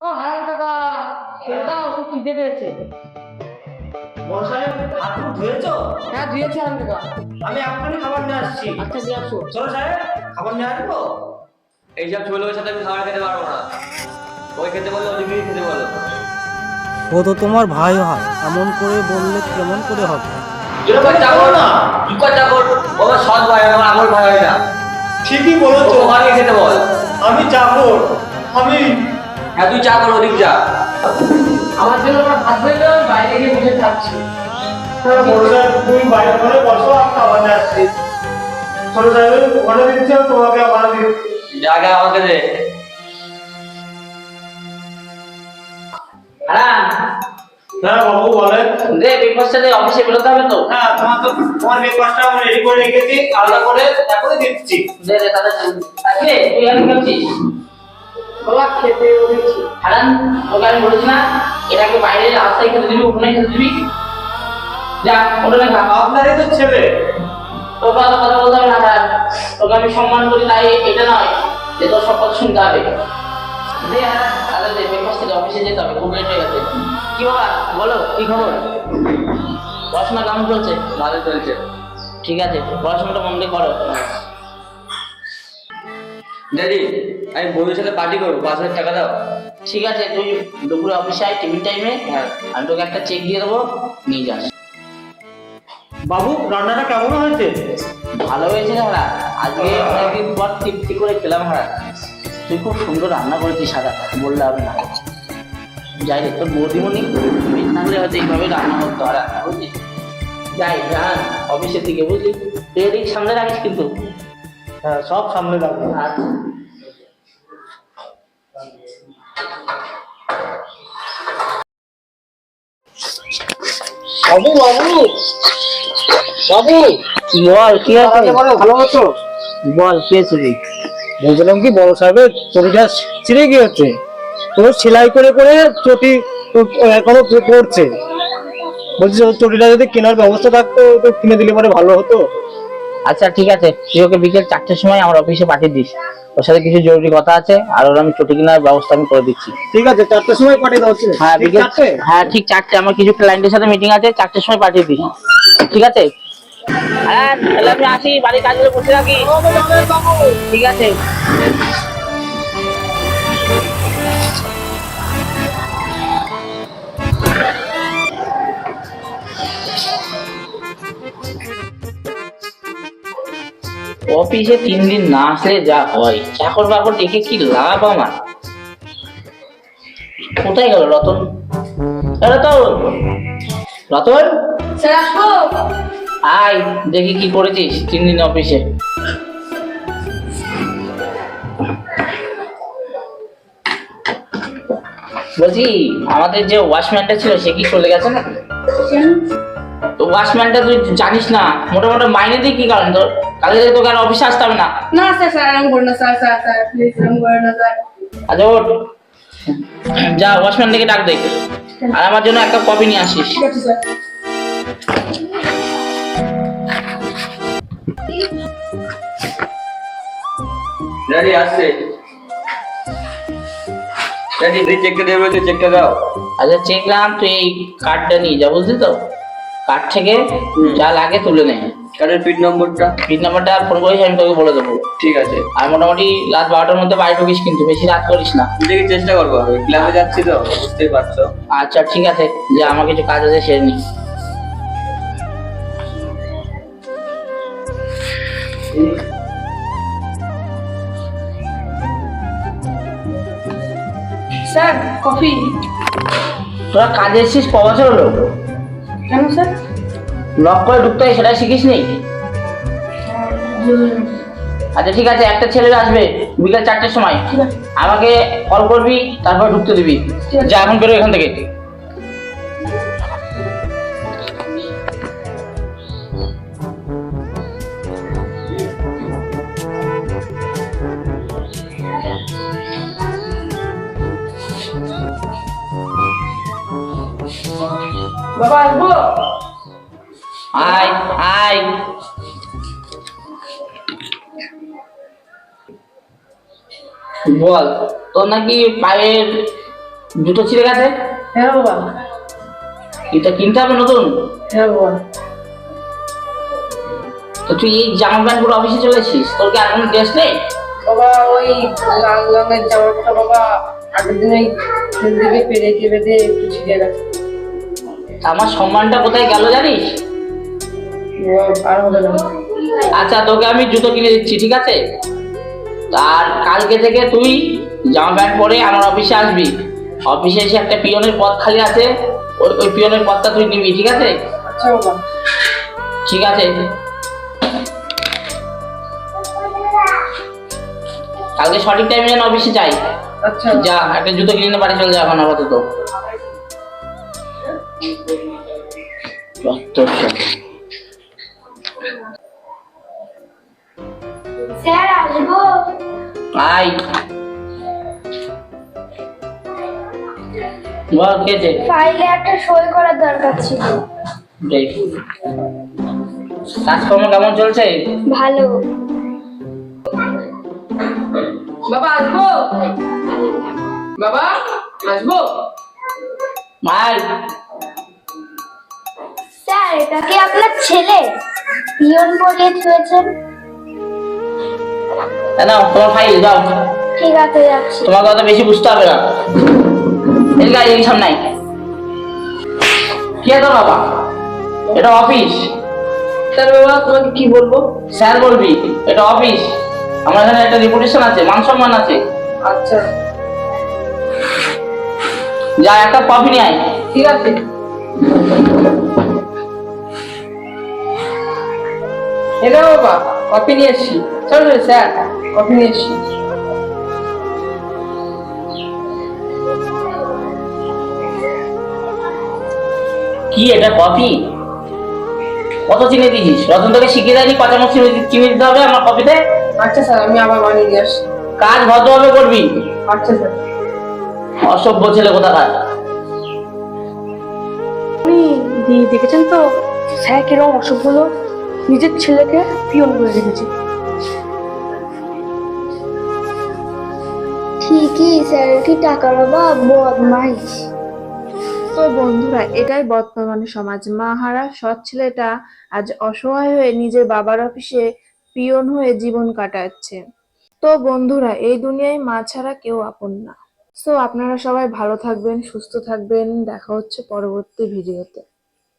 ও হ্যাঁ কাকা খিদে পেয়েছে মশাই হাত ধুয়েছো? হ্যাঁ দিয়েছে হারাম কাকা আমি এক্ষুনি খাবার নিয়ে আসছি। আচ্ছা দিয়ে আসো। চলো সাহেব খাবার নিয়ে আসব? এইসব ছোট সাথে আমি খাবার খেতে পারব না। ওই খেতে বলল ওদিকে খেতে বলো। ও তো তোমার ভাই হয় এমন করে বললে কেমন করে হবে? তুই চাকর না। আমার সৎ ভাই আমার আমল ভাই হয় না। ঠিকই ও বলেছ ওখানে খেতে বল। আমি যাব। আমি হ্যাঁ তুই চাকর ওদিক যা। আমার জন্য আমার ভাত হয়ে বাইরে গিয়ে বসে থাকছি তুমি বাইরে ঘরে বসো আমি খাবার আসছি। ছোট সাহেব ওখানে দিচ্ছে তোমাকে ওখানে দিচ্ছি। জায়গা আমাকে দে। হ্যাঁ বাবু বলেন। ব্রেকফাস্টটা অফিসে বেরোতে হবে তো। হ্যাঁ তোমার তো তোমার ব্রেকফাস্টটা আমি রেডি করে রেখেছি আলাদা করে তারপরে দিচ্ছি। দে রে তাহলে। আজকে তুই আমি বাবা খেতে বলেছি হারাম তোকে আমি বলেছি না এটাকে বাইরে রাস্তায় খেতে দিবি ওখানে খেতে দিবি। যা ওখানে খা আপনারই তো ছেলে। অত কথা বলতে হবে না হারাম তোকে আমি সম্মান করি তাই এটা নয় যে তোর সব কথা শুনতে হবে। তাহলে ব্রেকফাস্ট থেকে অফিসে যেতে হবে খুব লেট হয়ে গেছে। কি বাবা বলো কি খবর? পড়াশোনা কেমন চলছে? ভালো চলছে। ঠিক আছে পড়াশোনাটা মন দিয়ে করো। ড্যাডি আমি বন্ধুর সাথে পার্টি করব পাঁচ হাজার টাকা দাও। ঠিক আছে তুই দুপুরে অফিসে আয় টিফিন টাইমে হ্যাঁ। আমি তোকে একটা চেক দিয়ে দেবো নিয়ে যাস। বাবু রান্নাটা কেমন হয়েছে? ভালো হয়েছে না হারা আজকে অনেকদিন পর তৃপ্তি করে খেলাম হারা তুই খুব সুন্দর রান্না করেছিস সাদা বললে হবে না। যাই রে তোর বৌদিমণি তুমি থাকলে হয়তো এইভাবে রান্না করতে রান্না বুঝলি যাই যান অফিসের দিকে বুঝলি। তুই এদিক সামনে রাখিস কিন্তু। হ্যাঁ সব সামনে রাখব। আচ্ছা। বাবু বাবু। বাবু। বল কি আছে ভালো আছো? বল কে চুরি বলছিলাম কি বড় সাহেবের চটিটা ছিঁড়ে গিয়েছে। তো সেলাই করে করে চটি এখনও পড়ছে। বলছি চটিটা যদি কেনার ব্যবস্থা থাকতো তো কিনে দিলে পরে ভালো হতো। আচ্ছা ঠিক আছে। তুই ওকে বিকেল চারটের সময় আমার অফিসে পাঠিয়ে দিস। ওর সাথে কিছু জরুরি কথা আছে আর ওর আমি ছুটি কেনার ব্যবস্থা আমি করে দিচ্ছি। ঠিক আছে চারটের সময় পাঠিয়ে দাও হ্যাঁ বিকেল হ্যাঁ ঠিক চারটে। আমার কিছু ক্লায়েন্টের সাথে মিটিং আছে চারটের সময় পাঠিয়ে দিস। ঠিক আছে? হ্যাঁ তাহলে আমি আসি বাড়ির কাজগুলো বসে রাখি। ঠিক আছে। অফিসে তিন দিন না আসলে যা হয় চাকর বাকর দেখে কি লাভ আমার? কোথায় গেল রতন? রতন! রতন? স্যার আসব? আয় দেখি কি করেছিস তিন দিন অফিসে। বলছি আমাদের যে ওয়াশম্যানটা ছিল সে কি চলে গেছে না? তো ওয়াশম্যানটা তুই জানিস না মোটামুটি মাইনে দিই কি কারণ তোর? কালকে তোকে আর অফিসে আসতে হবে না। না স্যার স্যার এরকম করুন না স্যার স্যার স্যার প্লিজ এরকম করুন না স্যার। আচ্ছা ওঠ। যা ওয়াশম্যান থেকে ডাক দে। আর আমার জন্য একটা কপি নিয়ে আসিস। ঠিক আছে স্যার। ড্যাডি আসছে। চেকটা দেবে চেকটা দাও। আচ্ছা চেক তুই এই কার্ডটা নিয়ে যা বুঝলি তো? কার্ড থেকে যা লাগে তুলে নে। কার্ডের পিন নম্বরটা পিন নাম্বারটা ফোন করিস আমি তোকে বলে দেবো। ঠিক আছে। আর মোটামুটি রাত বারোটার মধ্যে বাড়ি ঢুকিস কিন্তু বেশি রাত করিস না। দেখি চেষ্টা করব আমি ক্লাবে যাচ্ছি তো বুঝতেই পারছ। আচ্ছা ঠিক আছে যে আমার কিছু কাজ আছে সেরে নি স্যার কফি। তোরা কাজে এসেছিস ক বছর হলো? কেন স্যার? লক করে ঢুকতে হয় সেটা শিখিস নি? আচ্ছা ঠিক আছে, একটা ছেলে আসবে বিকাল চারটের সময়। আমাকে কল করবি, তারপর ঢুকতে দিবি। যা, এখন বেরো এখান থেকে। আয় আয়। বল তোর নাকি পায়ের জুতো ছিঁড়ে গেছে? হ্যাঁ বাবা। এটা কিনতে হবে নতুন? হ্যাঁ বাবা। তো তুই এই জামা প্যান্ট পরে অফিসে চলে এসেছিস? তোর কি আর কোনো ড্রেস নেই? বাবা ওই লাল রঙের জামাটা বাবা আগের দিন ওই থেকে পেরেকে একটু ছিঁড়ে গেছে। আমার সম্মানটা কোথায় গেল জানিস? আচ্ছা তোকে আমি জুতো কিনে দিচ্ছি ঠিক আছে? আর কালকে থেকে তুই জামা প্যান্ট পরে আমার অফিসে আসবি। অফিসে এসে একটা পিয়নের পদ খালি আছে ওই ওই পিয়নের পদটা তুই নিবি ঠিক আছে? আচ্ছা ঠিক আছে? কালকে সঠিক টাইমে যেন অফিসে যাই। আচ্ছা। যা একটা জুতো কিনে বাড়ি চলে যা এখন আপাতত। বল কেছে ফাইলে একটা সই করার দরকার ছিল। কাজকর্ম কেমন চলছে? ভালো। বাবা আসব? বাবা আসব? মার। স্যার এটা কি আপনার ছেলে? পিয়ন পরিয়ে থুয়েছেন না তোমার ফাইল দাও ঠিক আছে যাচ্ছি তোমার কথা বেশি বুঝতে হবে না। আয়, এদিকে সামনে আয়। কি আছে বাবা? এটা অফিস। স্যার বাবা তোমাকে কি বলব? স্যার বলবি এটা অফিস। আমার এখানে একটা রেপুটেশন আছে মান সম্মান আছে। আচ্ছা। যা একটা কফি নিয়ে আয়। ঠিক আছে। এলো বাবা। কফি নিয়ে এসছি। চল চল স্যার কফি নিয়ে এসছি। কি এটা কফি? কত চিনি দিয়েছিস? রতন তোকে শিখিয়ে দেয়নি কত চামচ চিনি দিতে হবে আমার কফিতে? আচ্ছা স্যার আমি আবার বানিয়ে দিয়ে আসছি। কাজ ভদ্রভাবে করবি? আচ্ছা স্যার। অসভ্য ছেলে কোথাকার? দিয়ে দেখেছেন তো? স্যার কীরকম অসভ্য লোক? নিজের ছেলেকে পিয়ন করে রেখেছে। ঠিকই স্যার কি টাকার অভাব? বদমাইশ তো বন্ধুরা এটাই বর্তমান সমাজ। মাহারা সৎ ছেলেটা আজ অসহায় হয়ে নিজের বাবার অফিসে পিয়ন হয়ে জীবন কাটাচ্ছে। তো বন্ধুরা এই দুনিয়ায় মা ছাড়া কেউ আপন না। সো আপনারা সবাই ভালো থাকবেন সুস্থ থাকবেন। দেখা হচ্ছে পরবর্তী ভিডিওতে।